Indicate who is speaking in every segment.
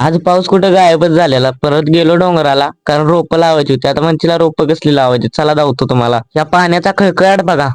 Speaker 1: आज पाऊस कुठं गायबच झालेला. परत गेलो डोंगराला कारण रोपं लावायची होती. आता म्हणशीला रोपं कसली लावायची? चला धावतो तुम्हाला. या पाण्याचा खळखळाट बघा.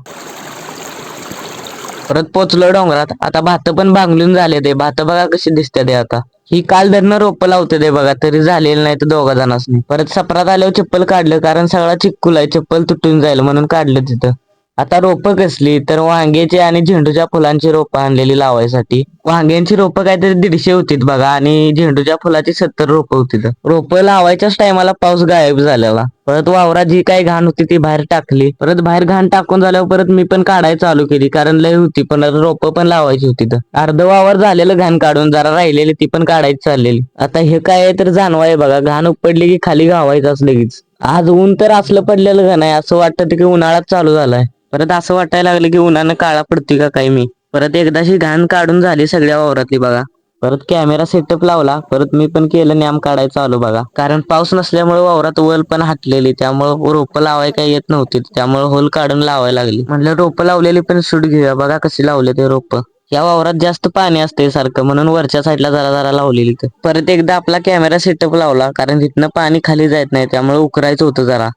Speaker 1: परत पोचलो डोंगरात. आता भात पण भांगलून झाले ते. भात बघा कशी दिसते ते आता. ही काल धरणं रोपं लावते ते बघा. तरी झालेलं नाही तर दोघा जणांनी परत सपरात आल्यावर चप्पल काढलं कारण सगळा चिक्कूला आहे. चप्पल तुटून जाईल म्हणून काढलं तिथं. आता रोपं कसली? तर वांग्याची आणि झेंडूच्या फुलांची रोपं आणलेली लावायसाठी. वांग्यांची रोपं काहीतरी दीडशे होतीत बघा आणि झेंडूच्या फुलाची सत्तर रोपं होती रोपं लावायच्याच टायमाला पाऊस गायब झालेला. परत वावरात जी काही घाण होती ती बाहेर टाकली. परत बाहेर घाण टाकून झाल्यावर परत मी पण काढायला चालू केली. कारण लय होती पण रोपं पण लावायची होती तर. अर्ध वावर झालेलं घाण काढून जरा राहिलेली ती पण काढायची चाललेली. आता हे काय आहे तर जाणवाय बघा. घाण उपडली की खाली गावायचं लगेच. आज ऊन तर असलं पडलेलं का नाही असं वाटतं की उन्हाळाच चालू झालाय. परत असं वाटायला लागलं की उन्हानं काळा पडते का काय मी? परत एकदाशी घाण काढून झाली सगळ्या वावरातली बघा. परत कॅमेरा सेटअप लावला परत मी पण केलं नॅम काढायचं आलो बघा. कारण पाऊस नसल्यामुळे वावरात वल पण हाटलेली त्यामुळे रोपं लावाय काही येत नव्हती त्यामुळे होल काढून लावायला लागली. म्हणलं रोपं लावलेली पण सूट घेऊया बघा कशी लावले ते रोपं. या वावरात जास्त पाणी असते सारखं म्हणून वरच्या साईडला जरा जरा लावलेली तर परत एकदा आपला कॅमेरा सेटअप लावला कारण तिथनं पाणी खाली जायत नाही त्यामुळे उकरायचं होतं जरा.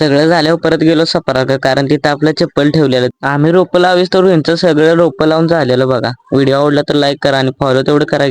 Speaker 1: सगळं झाल्यावर परत गेलो सपराक कारण तिथं आपलं चप्पल ठेवलेलं. आम्ही रोपं लावीस तर ह्यांचं सगळं रोपं लावून झालेलं बघा. व्हिडिओ आवडला तर लाईक करा आणि फॉलो तेवढं करा